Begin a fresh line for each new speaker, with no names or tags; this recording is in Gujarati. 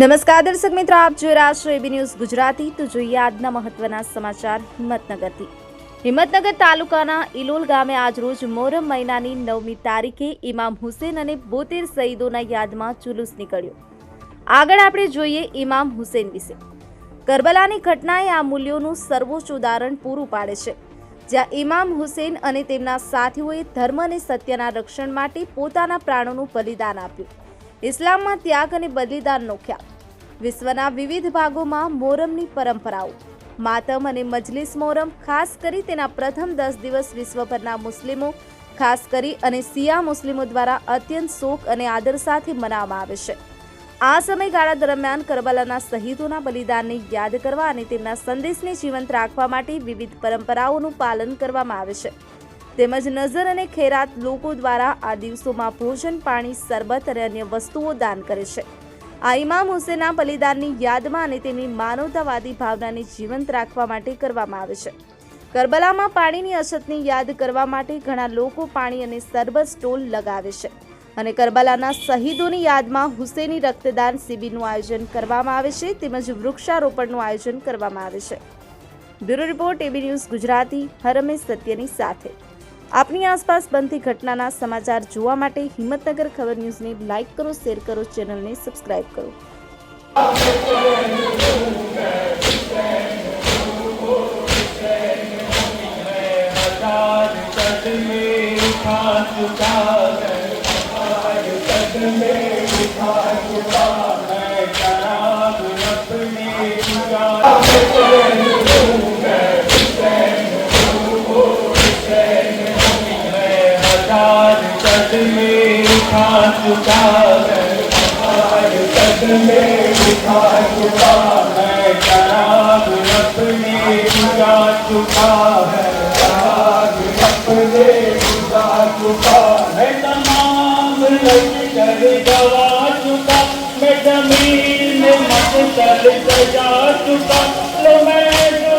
નમસ્કાર દર્શક મિત્રો, આપ જોઈ રહ્યા છો એબી ન્યૂઝ ગુજરાતી. તો જોઈએ આજના મહત્વના સમાચાર હિંમતનગરથી. હિંમતનગર તાલુકાના ઇલોલ ગામે આજરોજ મોહરમ મહિનાની નવમી તારીખે ઇમામ હુસેન અને બોતેર શહીદોના યાદમાં જુલુસ નીકળ્યો. આગળ આપણે જોઈએ ઇમામ હુસેન વિશે. કરબલાની ઘટનાએ આ મૂલ્યોનું સર્વોચ્ચ ઉદાહરણ પૂરું પાડે છે. જ્યાં ઇમામ હુસેન અને તેમના સાથીઓએ ધર્મ અને સત્યના રક્ષણ માટે પોતાના પ્રાણોનું બલિદાન આપ્યું. ઇસ્લામમાં ત્યાગ અને બલિદાનનો ખ્યાલ વિશ્વના વિવિધ ભાગોમાં મોરમની પરંપરાઓ. માતમ અને મજલિસ મોરમ ખાસ કરી તેના પ્રથમ દસ દિવસ વિશ્વભરના મુસ્લિમો, ખાસ કરી અને શિયા મુસ્લિમો દ્વારા અત્યંત શોક અને આદર સાથે મનાવવામાં આવે છે. આ સમયગાળા દરમિયાન કરબલાના શહીદોના બલિદાનને યાદ કરવા અને તેમના સંદેશને જીવંત રાખવા માટે વિવિધ પરંપરાઓનું પાલન કરવામાં આવે છે. તેમજ નજર અને ખેરાત લોકો દ્વારા આ દિવસોમાં ભોજન, પાણી, શરબત અને અન્ય વસ્તુઓ દાન કરે છે. આ ઇમામ હુસેનના બલિદાનની યાદમાં અને તેમની માનવતાવાદી ભાવનાને જીવંત રાખવા માટે કરવામાં આવે છે. કરબલામાં પાણીની અછતની યાદ કરવા માટે ઘણા લોકો પાણી અને શરબત સ્ટોલ લગાવે છે અને કરબલાના શહીદોની યાદમાં હુસેની રક્તદાન શિબિરનું આયોજન કરવામાં આવે છે તેમજ વૃક્ષારોપણનું આયોજન કરવામાં આવે છે. Bureau report AB news Gujarati Harmesh સત્યની સાથે. આપની આસપાસ બનતી ઘટનાના સમાચાર જોવા માટે હિંમતનગર ખબર ન્યૂઝને લાઇક કરો, શેર કરો, ચેનલને સબસ્ક્રાઇબ કરો
Thank you. मैं हजार कदमे उठा चुका है हजार कदमे उठा चुका मैं शराब अपने जुगा चुका है शराब अपने जुगा चुका है तमाम लश्कर गवा चुका मैं जमीन में मत चल सजा चुका लो मैं जो